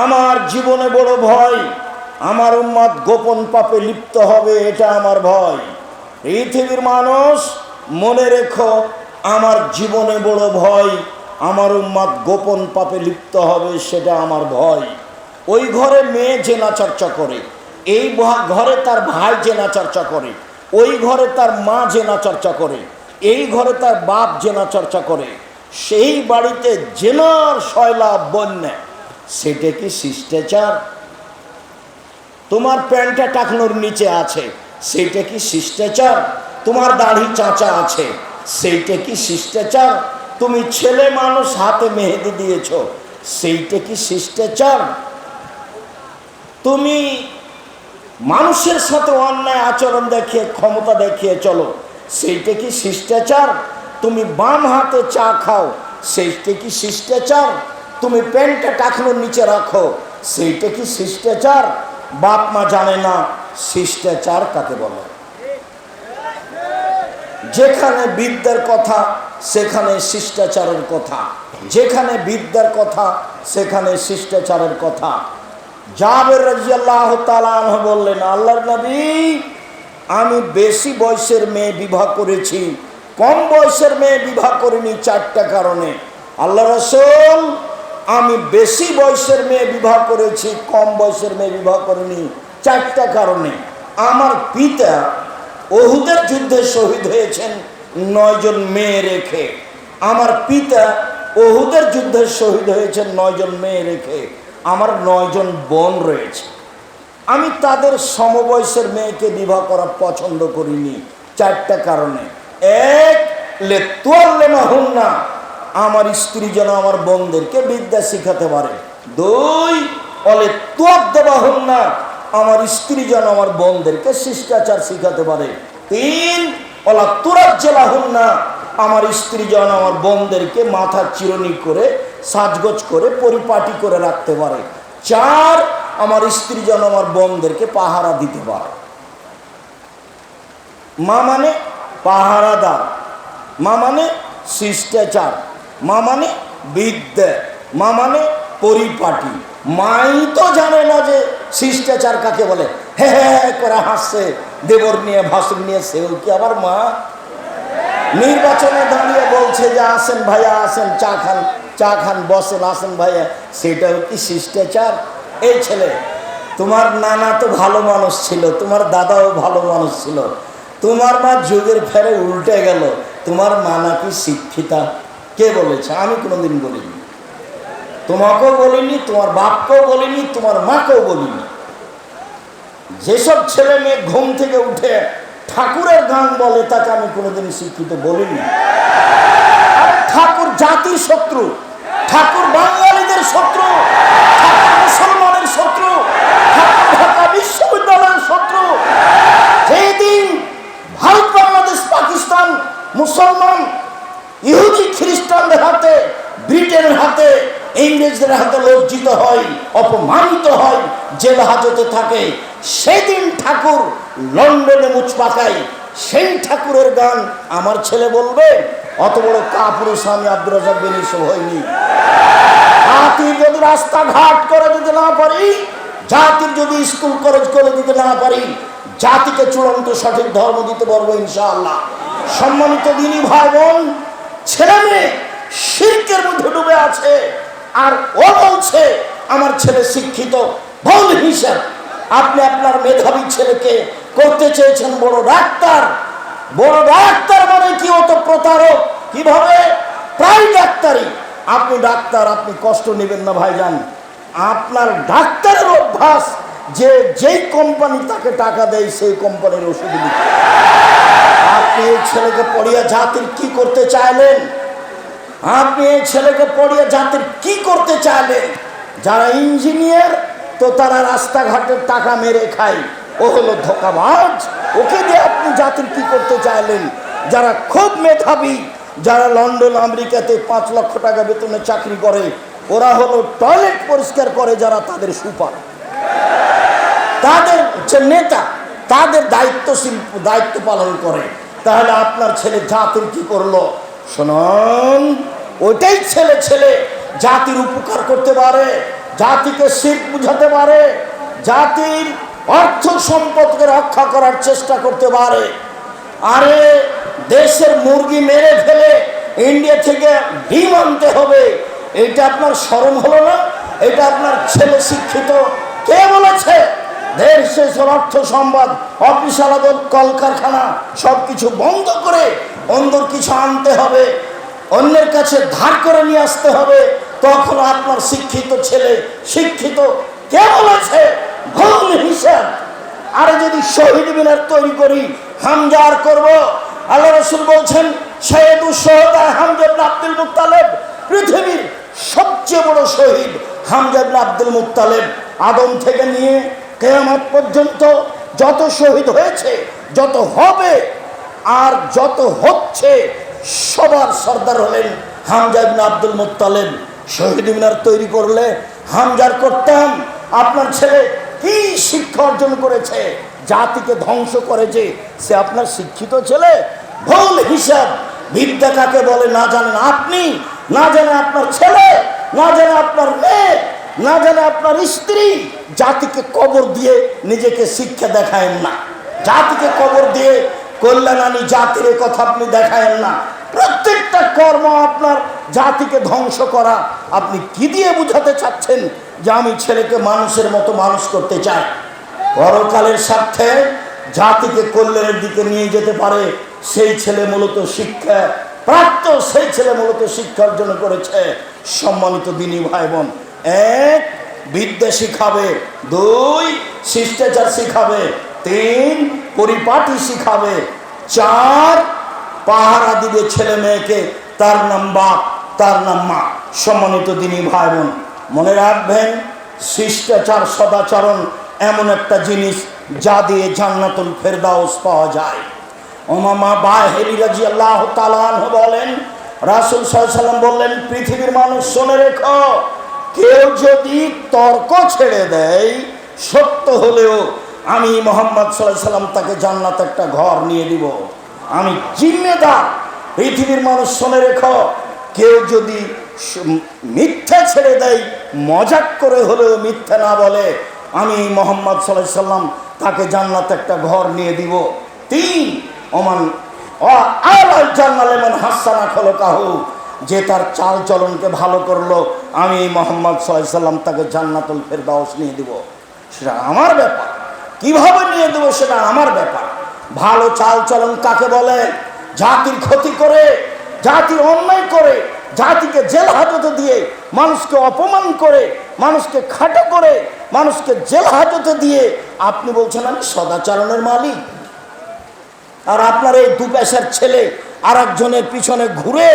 আমার জীবনে বড় ভয়। আমার উম্মাদ গোপন পাপে লিপ্ত হবে, এটা আমার ভয়। পৃথিবীর মানুষ, মনে রেখো, আমার জীবনে বড় ভয়। আমার উম্মাদ গোপন পাপে লিপ্ত হবে, সেটা আমার ভয়। ওই ঘরে মেয়ে জেনা চর্চা করে, এই ঘরে তার ভাই জেনা চর্চা করে, ওই ঘরে তার মা জেনা চর্চা করে, এই ঘরে তার বাপ জেনা চর্চা করে, সেই বাড়িতে জেনার শয়লা বন্যা। সেটা কি শিষ্টাচার? তোমার প্যান্টটা টাকনোর নিচে আছে সেইটা কি শিষ্টাচার? তোমার দাড়ি চাঁচা আছে সেইটা কি শিষ্টাচার? তুমি ছেলে মানুষ, হাতে মেহেদি দিয়েছ সেইটা কি শিষ্টাচার? তুমি মানুষের সাথে অন্যায় আচরণ দেখিয়ে, ক্ষমতা দেখিয়ে চলো সেইটা কি শিষ্টাচার? তুমি বাম হাতে চা খাও সেইটা কি শিষ্টাচার? তুমি প্যান্টটা টাকনোর নিচে রাখো। সেইটা কি শিষ্টাচার? বাপ মা জানে না শিষ্টাচার কাকে বলে। যেখানে বিদ্যার কথা, সেখানে শিষ্টাচারের কথা। যেখানে বিদ্যার কথা, সেখানে শিষ্টাচারের কথা। জাবের রাজিয়াল্লাহ তালাহ বললেন, আল্লাহর নবী, আমি বেশি বয়সের মেয়ে বিবাহ করেছি। কম বয়সের মেয়ে বিবাহ করিনি চারটা কারণে। আল্লাহ রসুল আমি বেশি বয়সের মেয়ে বিবাহ করেছি, কম বয়সের মেয়ে বিবাহ করিনি, চারটা কারণে। আমার পিতা অহুদের যুদ্ধে শহীদ হয়েছেন নয়জন মেয়ে রেখে। আমার পিতা ওহুদের যুদ্ধে শহীদ হয়েছেন নয়জন মেয়ে রেখে। আমার নয়জন বোন রয়েছে। আমি তাদের সমবয়সের মেয়েকে বিবাহ করা পছন্দ করিনি, চারটা কারণে। এক লেতুয়াল্লেমা হুন না আমার স্ত্রী যেন আমার বোনদেরকে বিদ্যা শিখাতে পারে। দুই অলে তোয়াব দেওয়া হন না, আমার স্ত্রী যেন আমার বোনদেরকে শিষ্টাচার শিখাতে পারে। তিন অলা তুরাত জেলা হন না, আমার স্ত্রী যেন আমার বোনদেরকে মাথা চিরনি করে, সাজগোজ করে, পরিপাটি করে রাখতে পারে। চার, আমার স্ত্রী যেন আমার বোনদেরকে পাহারা দিতে পারে। মা মানে পাহারাদার, মা মানে শিষ্টাচার। মা মানে বিদ্যা, মা মানে পরিপাটি। মাই তো জানে না যে শিষ্টাচার কাকে বলে। হে হে করে হাসছে, দেবর নিয়ে, ভাসুর নিয়ে, সেও কি আবার মা? নির্বাচনে দাঁড়িয়ে বলছে যে, আসেন ভাইয়া, আসেন, চা খান চা খান, বসেন, আসেন ভাইয়া। সেটাও কি শিষ্টাচার? এই ছেলে, তোমার নানা তো ভালো মানুষ ছিল, তোমার দাদাও ভালো মানুষ ছিল। তোমার মা যুগের ফেরে উল্টে গেল, তোমার মা নাকি শিক্ষিতা। কে বলেছে? আমি কোনোদিন বলিনি। তোমাকেও বলিনি, তোমার বাপকেও বলিনি, তোমার মাকেও বলিনি। যেসব ছেলে মেয়ে ঘুম থেকে উঠে ঠাকুরের গান বলে, তাকে আমি কোনোদিন শিক্ষিত বলিনি। ঠাকুর জাতির শত্রু, ঠাকুর বাঙালিদের শত্রু মুসলমানের শত্রু ঢাকা বিশ্ববিদ্যালয়ের শত্রু। যেদিন ভারত, বাংলাদেশ, পাকিস্তান মুসলমান ইহুদি খ্রিস্টানদের হাতে, ব্রিটেনের হাতে, ইংরেজদের হাতে লজ্জিত হয়, অপমানিত হয়, জেল হাজতে থাকে। সেদিন ঠাকুর লন্ডনে মুচ পাকাই সেই ঠাকুরের গান আমার ছেলে বলবে, অত বড় কাপুরুষ আমি আব্দুর রাজাক হয়নি জাতির যদি রাস্তাঘাট করে দিতে না পারি, জাতির যদি স্কুল, কলেজ করে দিতে না পারি, জাতিকে চূড়ান্ত সঠিক ধর্ম দিতে পারব ইনশাআল্লাহ। সম্মানিত দিনী ভাই বোন ছেলে মেয়ে শিল্পের মধ্যে ডুবে আছে। আর ও বলছে, আমার ছেলে শিক্ষিত আপনি আপনার মেধাবী ছেলেকে করতে চেয়েছেন বড় ডাক্তার। বড় ডাক্তার মানে কি? অত প্রতারক। কীভাবে? প্রায় ডাক্তারি আপনি ডাক্তার, আপনি কষ্ট নেবেন না ভাইজান। আপনার ডাক্তারের অভ্যাস যে, যেই কোম্পানি তাকে টাকা দেয়, সেই কোম্পানির ওষুধ দিতে আপনি এই ছেলেকে পড়িয়ে জাতির কি করতে চাইলেন? আপনি এই ছেলেকে পড়িয়ে জাতির কি করতে চাইলেন? যারা ইঞ্জিনিয়ার, তো তারা রাস্তাঘাটের টাকা মেরে খায়। ও হলো ধোকাবাজ। ওকে দিয়ে আপনি জাতির কি করতে চাইলেন? যারা খুব মেধাবী, যারা লন্ডন, আমেরিকাতে পাঁচ লক্ষ টাকা বেতনে চাকরি করে, ওরা হলো টয়লেট পরিষ্কার করে যারা তাদের সুপার। তাদের যে নেতা, তাদের দায়িত্বশীল, দায়িত্ব পালন করে। তাহলে আপনার ছেলে জাতির কি করল? শুনুন, ওইটাই ছেলে ছেলে জাতির উপকার করতে পারে, জাতিকে শিখ বুঝাতে পারে, জাতির অর্থ সম্পদকে রক্ষা করার চেষ্টা করতে পারে। আরে, দেশের মুরগি মেরে ফেলে ইন্ডিয়া থেকে ডিম আনতে হবে, এটা আপনার স্মরণ হলো না? এটা আপনার ছেলে শিক্ষিত কে বলেছে? দেশ অর্থ সম্বাদ, অফিস আলাদা, কলকারখানা সব কিছু বন্ধ করে অন্য কিছু আনতে হবে, অন্যের কাছে ধার করে নিয়ে আসতে হবে। তখন আপনার শিক্ষিত ছেলে, শিক্ষিত কে বলেছে? ভুল হিসাব। আরে যদি শহীদ মিনার তৈরি করি হামজার করব? আল্লাহ রসুল বলছেন সৈয়দু সোহদা হামজাব আব্দুল মুক্তালেব পৃথিবীর সবচেয়ে বড় শহীদ হামজাব আব্দুল মুক্তালেব আদম থেকে নিয়ে কেয়ামত পর্যন্ত যত শহীদ হয়েছে, যত হবে আর যত হচ্ছে, সবার সর্দার হলেন হামজা ইবনে আব্দুল মুত্তালেব। শহীদ মিনার তৈরি করলে হামজার করতাম। আপনার ছেলে কি শিক্ষা অর্জন করেছে? জাতিকে ধ্বংস করেছে। সে আপনার শিক্ষিত ছেলে? ভুল হিসাব। বিদ্যা কাকে বলে না জানেন আপনি? না জানে আপনার ছেলে? না জানে আপনার মেয়ে? না জানে আপনার স্ত্রী? জাতিকে কবর দিয়ে নিজেকে শিক্ষা দেখায়েন না। জাতিকে কবর দিয়ে কল্যাণানী জাতির কথা আপনি দেখায়েন না। প্রত্যেকটা কর্ম আপনার জাতিকে ধ্বংস করা। আপনি কি দিয়ে বুঝাতে চাচ্ছেন যে আমি ছেলেকে মানুষের মতো মানুষ করতে চাই? পরকালের স্বার্থে জাতিকে কল্যাণের দিকে নিয়ে যেতে পারে। সেই ছেলে মূলত শিক্ষা, প্রাপ্ত সেই ছেলে মূলত শিক্ষা অর্জন করেছে। সম্মানিত দিনী ভাই বোন, এক বিদ্যা শিখাবে, দুই শিষ্টাচার শিখাবে, তিন পরিপাটি শিখাবে, চার পাহারা দিবে ছেলে মেয়েকে, তার নাম বাপ, তার নাম মা। সম্মানিত দিনী ভাই বোন মনে রাখবেন, শিষ্টাচার সদাচরণ এমন একটা জিনিস যা দিয়ে জান্নাতুল ফেরদাউস পাওয়া যায়। ওমামা বাহেরি রাজি আল্লাহ তালান বলেন, রাসুল সাল্লাম বললেন, পৃথিবীর মানুষ শোনে রেখো কেউ যদি তর্ক ছেড়ে দেয়, সত্য হলেও আমি মোহাম্মদ সাল্লাম তাকে জান্নাত একটা ঘর নিয়ে দিব। আমি জিম্মেদার, পৃথিবীর মানুষ শুনে রেখো। কেউ যদি মিথ্যা ছেড়ে দেয়, মজাক করে হলেও মিথ্যা না বলে, আমি মোহাম্মদ সাল্লাহ সাল্লাম তাকে জান্নাত একটা ঘর নিয়ে দিব। তিন, ওমান আর জান্নালেমন হাসানা খোলো কাহু যে তার চাল চলনকে ভালো করল, আমি মোহাম্মদ সাল্লাম তাকে জান্নাতুল ফেরদাউস নিয়ে দিব। সেটা আমার ব্যাপার। কীভাবে নিয়ে দেবো সেটা আমার ব্যাপার। ভালো চাল চলন কাকে বলে? জাতির ক্ষতি করে, জাতির অন্যায় করে, জাতিকে জেল হাজতে দিয়ে, মানুষকে অপমান করে, মানুষকে খাটো করে, মানুষকে জেল হাজতে দিয়ে, আপনি বলছেন আমি সদাচরণের মালিক। আর আপনার এই দু পেশার ছেলে আর একজনের পিছনে ঘুরে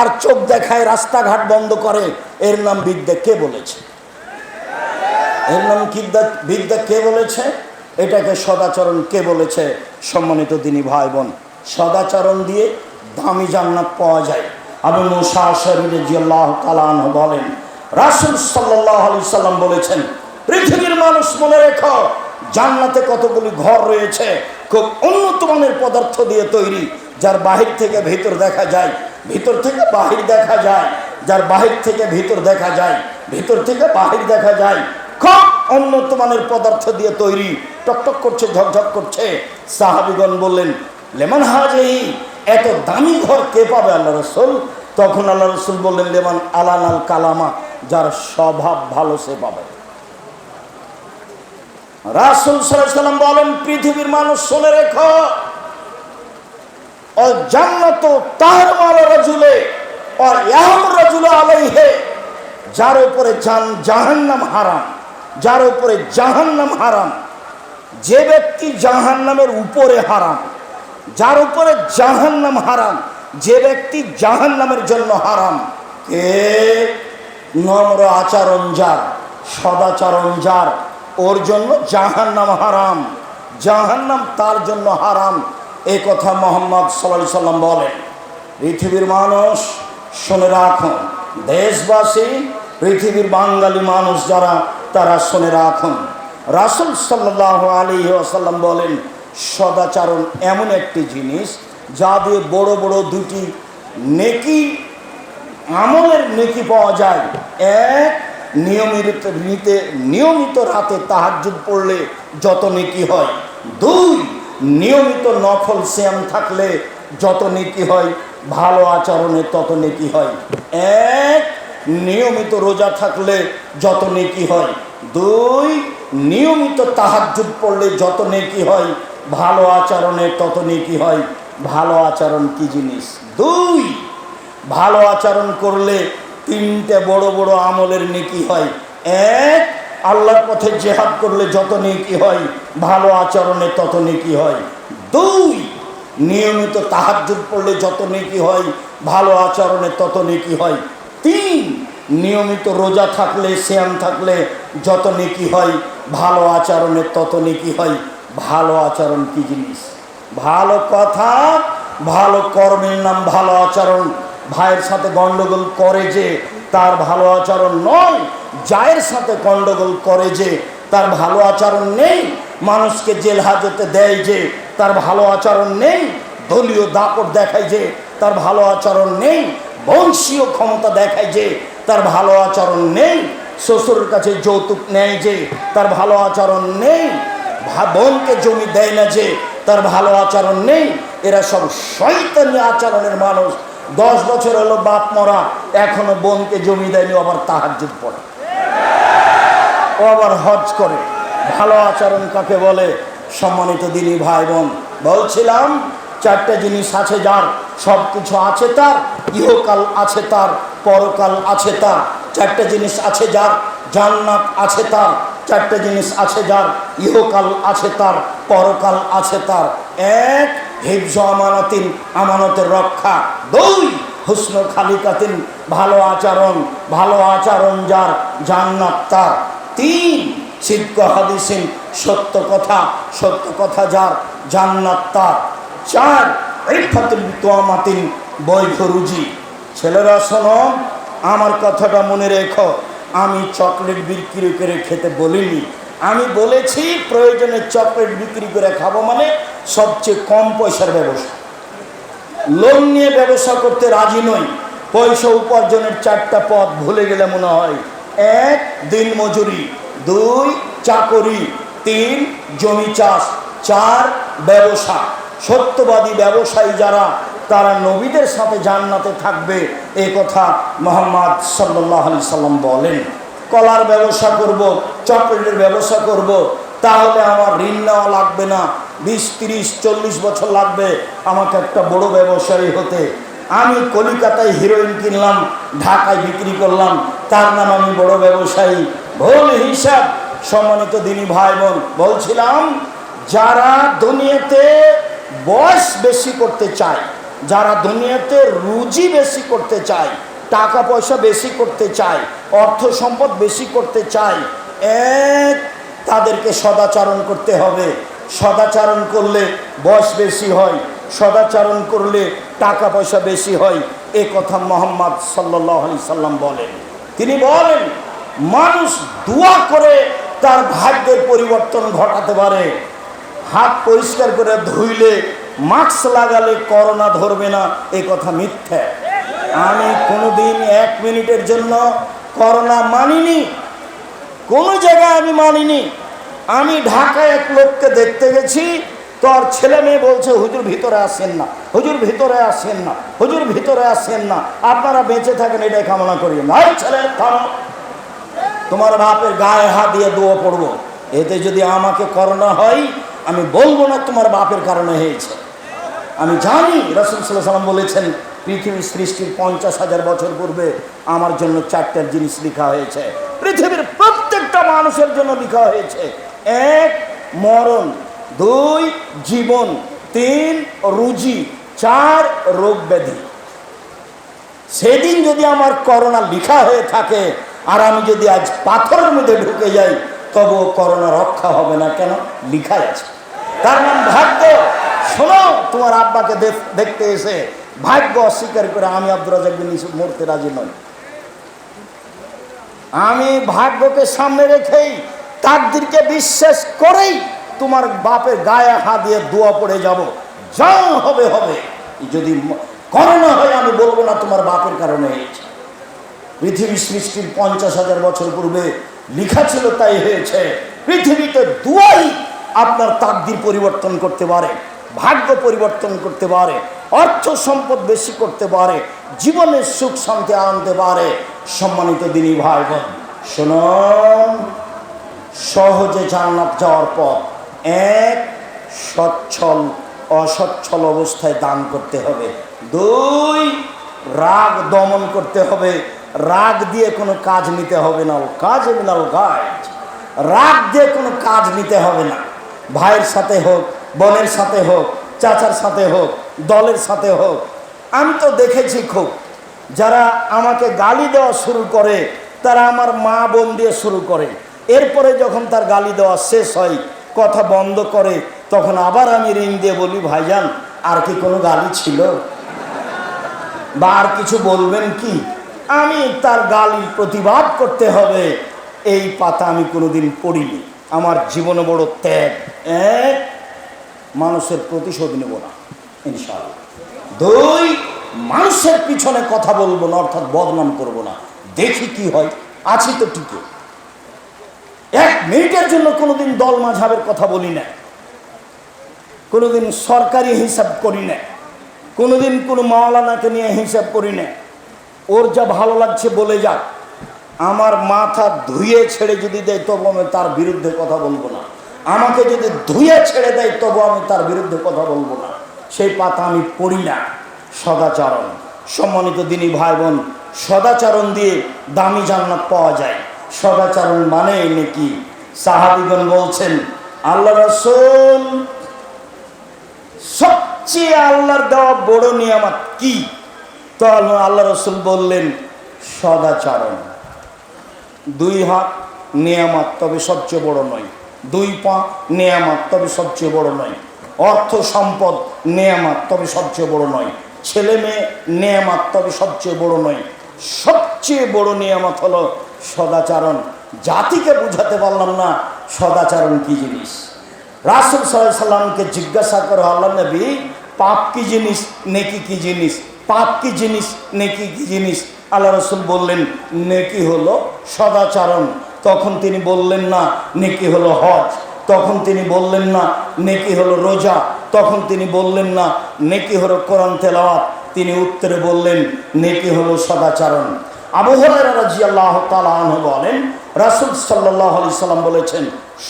আর চোখ দেখায় রাস্তাঘাট বন্ধ করে। এর নাম বিদ্যা কে বলেছে? এর নাম বিদ্যা বিদ্যা কে বলেছে? এটাকে সদাচরণ কে বলেছে? সম্মানিত দিনী ভাই বোন সদাচরণ দিয়ে দামি জান্নাত পাওয়া যায়। আবু মুসা শরীরে জিয়াল্লাহ তালান বলেন, রাসুল সাল্লাহ আলি সাল্লাম বলেছেন, পৃথিবীর মানুষ মনে রেখো, জান্নাতে কতগুলি ঘর রয়েছে, খুব উন্নত মানের পদার্থ দিয়ে তৈরি যার বাহির থেকে ভিতর দেখা যায়, ভিতর থেকে বাহির দেখা যায়, যার বাহির থেকে ভিতর দেখা যায়, ভিতর থেকে বাহির দেখা যায়, খুব উন্নত মানের পদার্থ দিয়ে তৈরি টকটক করছে ঝকঝক করছে। সাহাবিগণ বললেন, লেমন হাজেই, এত দামি ঘর কে পাবে আল্লাহ রসুল? তখন আল্লাহ রসুল বললেন, লেমন আলান আল কালামা, যার স্বভাব ভালো সে পাবে। রাসুল সাল্লাম বলেন, পৃথিবীর মানুষ শুনে রেখো ও জান্নাত তার মাল রজুলে আর ইয়াম যার উপরে জাহান্নাম হারাম, যার উপরে জাহান্নাম হারাম, যে ব্যক্তি জাহান্নামের উপরে হারাম, যার উপরে জাহান্নাম হারাম, যে ব্যক্তি জাহান্নামের জন্য হারাম, কে? নম্র আচরণ যার সদাচরণ যার ওর জন্য জাহান্নাম হারাম, জাহান্নাম তার জন্য হারাম এ কথা মোহাম্মদ সাল্লাহ সাল্লাম বলেন, পৃথিবীর মানুষ শুনে রাখুন দেশবাসী, পৃথিবীর বাঙালি মানুষ যারা, তারা শুনে রাখুন রাসুল সাল্লাহ আলী আসাল্লাম বলেন, সদাচারণ এমন একটি জিনিস যা দিয়ে বড় বড় দুটি নেকি, আমলের নেকি পাওয়া যায়। এক, নিয়মিত নিতে নিয়মিত রাতে তাহাজ্জুদ পড়লে যত নেকি হয়। দুই নিয়মিত নফল শ্যাম থাকলে যত নেকি হয়, ভালো আচরণে তত নেকি হয়। এক, নিয়মিত রোজা থাকলে যত নেকি হয়। দুই, নিয়মিত তাহাজ্জুদ পড়লে যত নেকি হয়, ভালো আচরণে তত নেকি হয়। ভালো আচরণ কি জিনিস? দুই, ভালো আচরণ করলে তিনটে বড় বড় আমলের নেকি হয়। এক আল্লাহর পথে জেহাদ করলে যত নেকি হয়, ভালো আচরণে তত নেকি হয়। দুই, নিয়মিত তাহাজ্জুদ পড়লে যত নেকি হয়, ভালো আচরণে তত নেকি হয়। তিন, নিয়মিত রোজা থাকলে শ্যাম থাকলে যত নেকি হয়, ভালো আচরণে তত নেকি হয়। ভালো আচরণ কি জিনিস? ভালো কথা, ভালো কর্মের নাম, ভালো আচরণ। ভাইয়ের সাথে গন্ডগোল করে যে তার ভালো আচরণ নয়। জায়ের সাথে গন্ডগোল করে যে তার ভালো আচরণ নেই। মানুষকে জেল হাজতে দেয় যে তার ভালো আচরণ নেই। দলীয় দাপট দেখায় যে তার ভালো আচরণ নেই। বংশীয় ক্ষমতা দেখায় যে তার ভালো আচরণ নেই। শ্বশুরের কাছে যৌতুক নেয় যে তার ভালো আচরণ নেই। বোনকে জমি দেয় না যে তার ভালো আচরণ নেই। এরা সব শয়তানি আচরণের মানুষ। দশ বছর হলো বাপ মরা, এখনও বোনকে জমি দেয়নি আবার তাহাজ্জুদ পড়ে। ও আবার হজ করে। ভালো আচরণ কাকে বলে? সম্মানিত দিনী ভাই বোন বলছিলাম, চারটে জিনিস আছে যার সব কিছু আছে তার, ইহকাল আছে তার, পরকাল আছে তার, চারটে জিনিস আছে যার, জান্নাত আছে তার, চারটে জিনিস আছে যার, ইহকাল আছে তার, পরকাল আছে তার। এক হিফজ আমানতিন আমানতের রক্ষা। দুই, হুসন খালিকাতিন, ভালো আচরণ ভালো আচরণ যার, জান্নাত তার। তিন সিদ্ধ হাদিসিন, সত্য কথা সত্য কথা যার, জান্নাত তার। চার ইফাতুল তোয়ামাতিন, বৈধ রুজি। ছেলেরা, শোনো, আমার কথাটা মনে রেখো। আমি চকলেট বিক্রি করে খেতে বলিনি। আমি বলেছি প্রয়োজনে চকলেট বিক্রি করে খাব মানে সবচেয়ে কম পয়সার ব্যবসা। লোন নিয়ে ব্যবসা করতে রাজি নই। পয়সা উপার্জনের চারটা পথ ভুলে গেলে মনে হয়, এক, দিন মজুরি, দুই, চাকরি, তিন, জমি চাষ, চার, ব্যবসা। সত্যবাদী ব্যবসায়ী যারা, তারা নবীদের সাথে জান্নাতে থাকবে, এ কথা মোহাম্মদ সাল্লাহ আলি সাল্লাম বলেন। কলার ব্যবসা করব, চকলেটের ব্যবসা করব, তাহলে আমার ঋণ নেওয়া লাগবে না। বিশ, তিরিশ, চল্লিশ বছর লাগবে আমাকে একটা বড় ব্যবসায়ী হতে। আমি কলিকাতায় হিরোইন কিনলাম, ঢাকায় বিক্রি করলাম, তার নাম আমি বড় ব্যবসায়ী। ভুল হিসাব, সম্মানিত দিনী ভাই বোন বলছিলাম, যারা দুনিয়াতে বয়স বেশি করতে চায়, যারা দুনিয়াতে রুজি বেশি করতে চায় টাকা পয়সা বেশি করতে চায়, অর্থ সম্পদ বেশি করতে চায়, এক তাদেরকে সদাচরণ করতে হবে। সদাচারণ করলে বয়স বেশি হয়, সদাচারণ করলে টাকা পয়সা বেশি হয়, এ কথা মোহাম্মদ সাল্লাহ আলি সাল্লাম বলেন। তিনি বলেন, মানুষ দোয়া করে তার ভাগ্যের পরিবর্তন ঘটাতে পারে। হাত পরিষ্কার করে ধুইলে মাস্ক লাগালে করোনা ধরবে না, এ কথা মিথ্যা। আমি কোনোদিন এক মিনিটের জন্য করোনা মানিনি। কোনো জায়গায় আমি মানিনি। আমি ঢাকায় এক লোককে দেখতে গেছি, তোর ছেলে মেয়ে বলছে, হুজুর ভিতরে আসেন না, হুজুর ভিতরে আসেন না, হুজুর ভিতরে আসেন না। আপনারা বেঁচে থাকেন, এটাই কামনা করি। নয় ছেলে, থামো। তোমার বাপের গায়ে হাত দিয়ে দোয়া পড়ব। এতে যদি আমাকে করোনা হয়, আমি বলব না তোমার বাপের কারণে হয়েছে। আমি জানি রসুল সাল্লাহ সাল্লাম বলেছেন পৃথিবীর সৃষ্টির পঞ্চাশ হাজার বছর পূর্বে আমার জন্য চারটার জিনিস লেখা হয়েছে। পৃথিবীর প্রত্যেকটা মানুষের জন্য লেখা হয়েছে। এক, মরণ। দুই, জীবন। তিন, রুজি। চার রোগ ব্যাধি সেদিন যদি আমার করোনা লিখা হয়ে থাকে আর আমি যদি আজ পাথরের মধ্যে ঢুকে যাই তবু করোনা রক্ষা হবে না কেন? লিখা আছে। তার নাম ভাগ্য। শোনো, তোমার আব্বাকে দেখতে এসে ভাগ্য অস্বীকার করে আমি আব্দুল রাজাক বিন ইউসুফ মরতে রাজি নই। আমি ভাগ্যকে সামনে রেখেই, তাকদিরকে বিশ্বাস করেই তোমার বাপের গায়ে হাত দিয়ে দোয়া পড়ে যাব। যা হবে হবে। যদি করোনা হয়, আমি বলব না তোমার বাপের কারণে। হয়েছে পৃথিবী সৃষ্টির পঞ্চাশ হাজার বছর পূর্বে লিখা ছিল, তাই হয়েছে। পৃথিবীতে দুয়াই আপনার তাকদির পরিবর্তন করতে পারে, ভাগ্য পরিবর্তন করতে পারে। অর্থ সম্পদ বেশি করতে পারে জীবনের সুখ শান্তি আনতে পারে। সম্মানিত দিনী ভাই বোন শুনুন, সহজে জান্নাত যাওয়ার পর এক, সচ্ছল, অসচ্ছল অবস্থায় দান করতে হবে। দুই, রাগ দমন করতে হবে। রাগ দিয়ে কোনো কাজ নিতে হবে না। কাজ মিনাল গাছ রাগ দিয়ে কোনো কাজ নিতে হবে না। ভাইয়ের সাথে হোক, বোনের সাথে হোক, চাচার সাথে হোক দলের সাথে হোক। আমি তো দেখেছি খুব, যারা আমাকে গালি দেওয়া শুরু করে, তারা আমার মা বোন দিয়ে শুরু করে। এরপরে যখন তার গালি দেওয়া শেষ হয়, কথা বন্ধ করে, তখন আবার আমি রিং দিয়ে বলি, ভাইজান, আর কি কোনো গালি ছিল? বা আর কিছু বলবেন কি? আমি তার গালি প্রতিবাদ করতে হবে। এই পাতা আমি কোনোদিন পড়িনি। আমার জীবনে বড় ত্যাগ। এক মানুষের প্রতিশোধ নেব না। দুই, মানুষের পিছনে কথা বলব না, অর্থাৎ বদনাম করব না। দেখি কি হয়। আছি তো টিকে এক মিনিটের জন্য কোনোদিন দল মাঝাবের কথা বলি না। কোনোদিন সরকারি হিসাব করি না। কোনোদিন কোনো মাওলানাকে নিয়ে হিসাব করি না। ওর যা ভালো লাগছে বলে যাক। আমার মাথা ধুয়ে ছেড়ে যদি দেয়, তবু আমি তার বিরুদ্ধে কথা বলব না। আমাকে যদি ধুয়ে ছেড়ে দেয়, তবু আমি তার বিরুদ্ধে কথা বলব না। সেই পাতা আমি পড়ি না। সদাচরণ। সম্মানিত দিনী ভাই বোন সদাচরণ দিয়ে দামি জান্নাত পাওয়া যায়। সদাচরণ মানে নাকি? সাহাবিগণ বলছেন, আল্লাহ রসুল, সবচেয়ে আল্লাহর দেওয়া বড় নিয়ামত কি? তো আল্লাহ রসুল বললেন, সদাচরণ। দুই হাত নিয়ামত তবে সবচেয়ে বড় নয়। দুই পা নিয়ামত তবে সবচেয়ে বড় নয়। অর্থ সম্পদ নিয়ামত তবে সবচেয়ে বড় নয়। ছেলে মেয়ে নিয়ামত তবে সবচেয়ে বড় নয়। সবচেয়ে বড় নিয়ামত হলো সদাচারণ। জাতিকে বুঝাতে পারলাম না সদাচারণ কি জিনিস। রাসুল সাল্লাহ সাল্লামকে জিজ্ঞাসা করো আল্লাহ নবী, পাপ কি জিনিস, নেকি কি জিনিস, পাপ কি জিনিস, নেকি কি জিনিস? আল্লাহ রসুল বললেন, নেকি হলো সদাচারণ। তখন তিনি বললেন, না, নেকি হলো হজ। তখন তিনি বললেন না, নেকি হলো রোজা। তখন তিনি বললেন না, নেকি হলো কোরআন তেলাওয়াত। তিনি উত্তরে বললেন, নেকি হলো সদাচারণ। আবু হরাইরা রাদিয়াল্লাহু তাআলা আনহু বলেন, রাসূল সাল্লাল্লাহু আলাইহি সাল্লাম বলেছেন,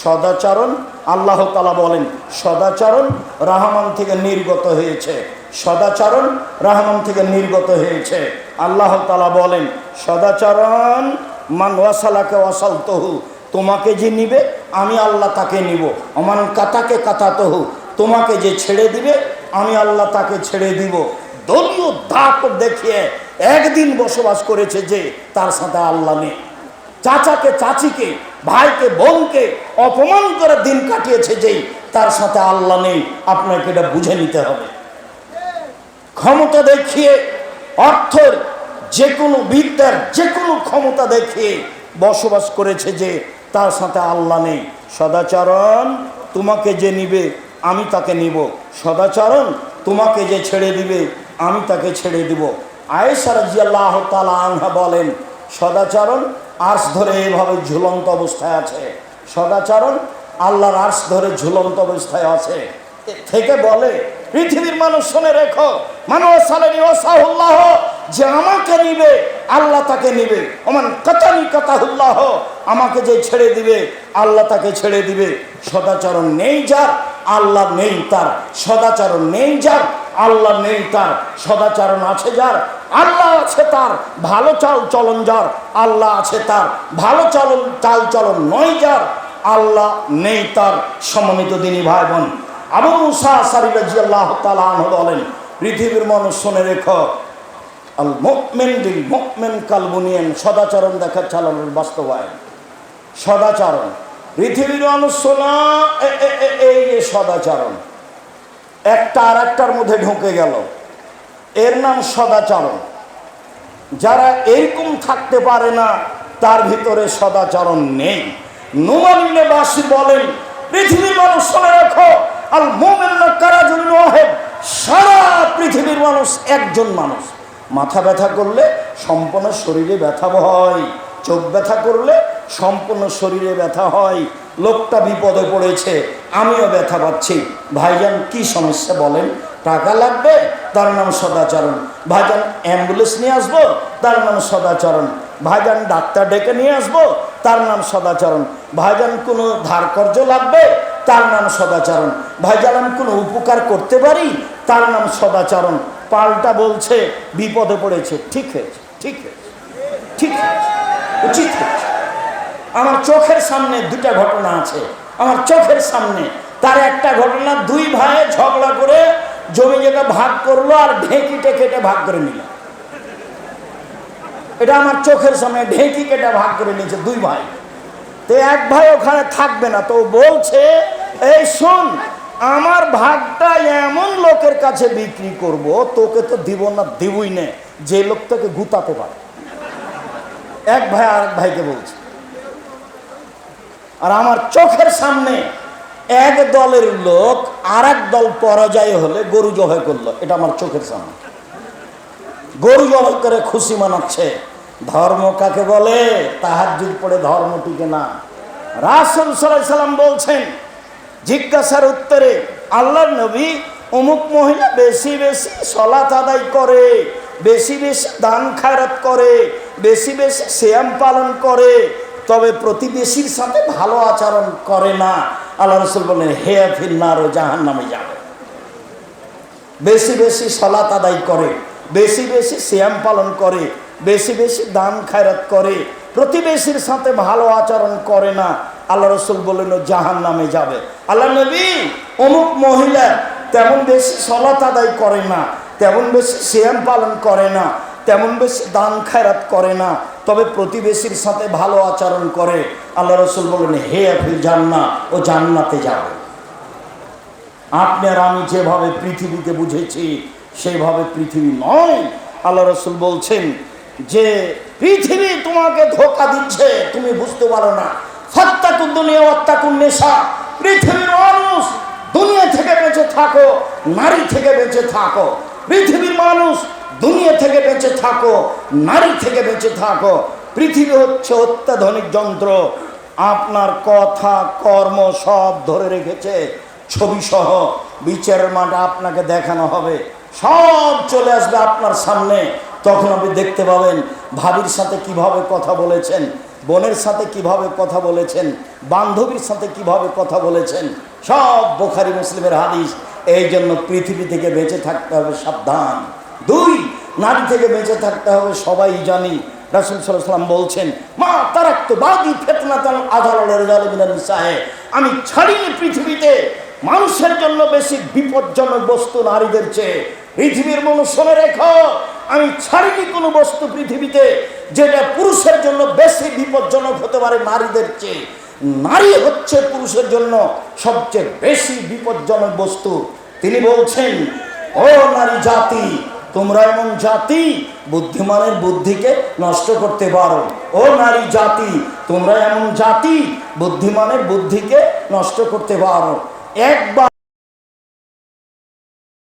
সদাচরণ, আল্লাহ তাআলা বলেন, সদাচরণ রহমান থেকে নির্গত হয়েছে। সদাচরণ রহমান থেকে নির্গত হয়েছে। আল্লাহ তাআলা বলেন, সদাচরণ, মান ওয়াসালাকে ওয়াসাল তহু তোমাকে যে নিবে, আমি আল্লাহ তাকে নিব। অমান কাতাকে কাতাতহু, তোমাকে যে ছেড়ে দিবে, আমি আল্লাহ তাকে ছেড়ে দিব। দলীয় দাপ দেখিয়ে একদিন বসবাস করেছে যে, তার সাথে আল্লাহ নেই। চাচাকে, চাচিকে, ভাইকে, বোনকে অপমান করে দিন কাটিয়েছে যেই, তার সাথে আল্লাহ নেই। আপনাকে এটা বুঝে নিতে হবে। ক্ষমতা দেখিয়ে, অর্থের যে কোনো বিদ্যার যে কোনো ক্ষমতা দেখিয়ে বসবাস করেছে যে তার সাথে আল্লাহ নেই। সদাচরণ তোমাকে যে নিবে, আমি তাকে নিব। সদাচরণ তোমাকে যে ছেড়ে দিবে, আমি তাকে ছেড়ে দিব। আয়েশা রাজিয়াল্লাহ তালা আনহা বলেন, সদাচরণ আর্স ধরে এভাবে ঝুলন্ত অবস্থায় আছে। সদাচরণ আল্লাহর আর্স ধরে ঝুলন্ত অবস্থায় আছে। থেকে বলে, পৃথিবীর মানুষ শুনে রেখো, মানুষ সালেনি ওসাহুল্লাহ যে আমাকে নিবে, আল্লাহ তাকে নিবে। ওমান কাতানি কাতাহুল্লাহ, আমাকে যে ছেড়ে দিবে, আল্লাহ তাকে ছেড়ে দিবে। সদাচরণ নেই যার, আল্লাহ নেই তার। সদাচরণ নেই যার, আল্লাহ নেই তার। সদাচরণ আছে যার, আল্লাহ আছে তার। ভালো চাল চলন যার, আল্লাহ আছে তার। ভালো চলন চাল চলন নয় যার, আল্লাহ নেই তার। সমন্বিত দিনী ভাই বোন আবু মুসা সারিবাজি আল্লাহ তালা বলেন, পৃথিবীর মানুষ শুনে রেখো আল মুকমেন দিল কালবুনিয়ান, সদাচরণ দেখা চালানোর বাস্তবায়ন। সদাচরণ। পৃথিবীর এ- এই যে সদাচরণ। একটা আর একটার মধ্যে ঢুকে গেল। এর নাম সদাচরণ। যারা এইরকম থাকতে পারে না, তার ভিতরে সদাচরণ নেই। নুমানিলে বলেন, পৃথিবীর মানুষ শুনে রাখো আল মোমেন কারাজুল সারা পৃথিবীর মানুষ একজন মানুষ। মাথা ব্যথা করলে সম্পূর্ণ শরীরে ব্যথা হয়। চোখ ব্যথা করলে সম্পূর্ণ শরীরে ব্যথা হয়। লোকটা বিপদে পড়েছে, আমিও ব্যথা পাচ্ছি। ভাইজান, কি সমস্যা বলেন? টাকা লাগবে? তার নাম সদাচরণ। ভাইজান, অ্যাম্বুলেন্স নিয়ে আসব? তার নাম সদাচরণ। ভাইজান, ডাক্তার ডেকে নিয়ে আসব? তার নাম সদাচরণ। ভাইজান, কোনো ধার কর্য লাগবে? তার নাম সদাচরণ। ভাইজান, আমি কোনো উপকার করতে পারি? তার নাম সদাচরণ। পাল্টা বলছে, বিপদে পড়েছে। ঠিক হয়েছে ঠিক হয়েছে ঠিক হয়েছে, উচিত হয়েছে। আমার চোখের সামনে দুটা ঘটনা আছে। আমার চোখের সামনে তার একটা ঘটনা, দুই ভাই ঝগড়া করে জমি জায়গা ভাগ করল আর ঢেঁকিটে কেটে ভাগ করে নিল। এটা আমার চোখের সামনে, ঢেঁকি কেটে ভাগ করে নিয়েছে দুই ভাই। তো এক ভাই ওখানে থাকবে না, তো বলছে, এই শোন আমার ভাগটা এমন লোকের কাছে বিক্রি করব, তোকে তো দিব না, দিবই নে। যে লোক তোকে গুতাতে পারে। এক ভাই আর এক ভাইকে বলছে। আর আমার চোখের সামনে এক দলের লোক আর দল পরাজয় হলে গরু জবাই করল। এটা আমার চোখের সামনে। গরু জবাই করে খুশি মানাচ্ছে। ধর্ম কাকে বলে? তাহার যুগ পড়ে ধর্ম টিকে না। রাসুল সাল্লাম বলছেন জিজ্ঞাসার উত্তরে, আল্লাহর নবী অমুক মহিলা বেশি বেশি সলাত আদায় করে, বেশি বেশি দান খায়রাত করে, বেশি বেশি শ্যাম পালন করে, তবে প্রতিবেশীর সাথে ভালো আচরণ করে না। আল্লাহ রসুল বলেন হে ফিন্নার ও জাহান নামে যাবে। বেশি বেশি সলাত আদায় করে, বেশি বেশি শ্যাম পালন করে, বেশি বেশি দান খায়রাত করে প্রতিবেশীর সাথে ভালো আচরণ করে না। আল্লাহ রসুল বললেন জাহান নামে যাবে। আল্লাহ নবী, অমুক মহিলা তেমন বেশি সলাত আদায় করে না, তেমন বেশি শ্যাম পালন করে না, তেমন বেশি দান খায়রাত করে না, তবে প্রতিবেশীর সাথে ভালো আচরণ করে। আল্লাহ রসুল বললেন, হে আফিল জান্না ও জান্নাতে যাবে। আপনি আর আমি যেভাবে পৃথিবীতে বুঝেছি সেইভাবে পৃথিবী নয়। আল্লাহ রসুল বলছেন, যে পৃথিবী তোমাকে ধোকা দিচ্ছে, তুমি বুঝতে পারো না। সত্তাকুন দুনিয়া অত্যাকুন নেশা। পৃথিবীর মানুষ দুনিয়া থেকে বেঁচে থাকো, নারী থেকে বেঁচে থাকো। পৃথিবীর মানুষ দুনিয়া থেকে বেঁচে থাকো, নারী থেকে বেঁচে থাকো। পৃথিবী হচ্ছে অত্যাধুনিক যন্ত্র। আপনার কথা, কর্ম সব ধরে রেখেছে ছবি সহ বিচারের মাঠে আপনাকে দেখানো হবে। সব চলে আসবে আপনার সামনে। তখন আপনি দেখতে পাবেন ভাবির সাথে কীভাবে কথা বলেছেন। বোনের সাথে কীভাবে কথা বলেছেন? বান্ধবীর সাথে কীভাবে কথা বলেছেন? সব বোখারি মুসলিমের হাদিস। এই জন্য পৃথিবী থেকে বেঁচে থাকতে হবে সাবধান। দুই, নারী থেকে বেঁচে থাকতে হবে সবাই জানি। রাসুল সাল্লাম বলছেন, মা তারাক্ত বাদি ফেতনাতান আধারের জালিমিনার সাহে আমি ছাড়িনি পৃথিবীতে। মানুষের জন্য বেশি বিপজ্জনক বস্তু নারীদের চেয়ে। পৃথিবীর মানুষ শুনে রেখো আমি ছাড়িনি কোনো বস্তু পৃথিবীতে যেটা পুরুষের জন্য বেশি বিপজ্জনক হতে পারে নারীদের চেয়ে? নারী হচ্ছে পুরুষের জন্য সবচেয়ে বেশি বিপজ্জনক বস্তু। তিনি বলছেন, ও নারী জাতি, তোমরা এমন জাতি বুদ্ধিমানের বুদ্ধিকে নষ্ট করতে পারো। ও নারী জাতি, তোমরা এমন জাতি বুদ্ধিমানের বুদ্ধিকে নষ্ট করতে পারো। একবার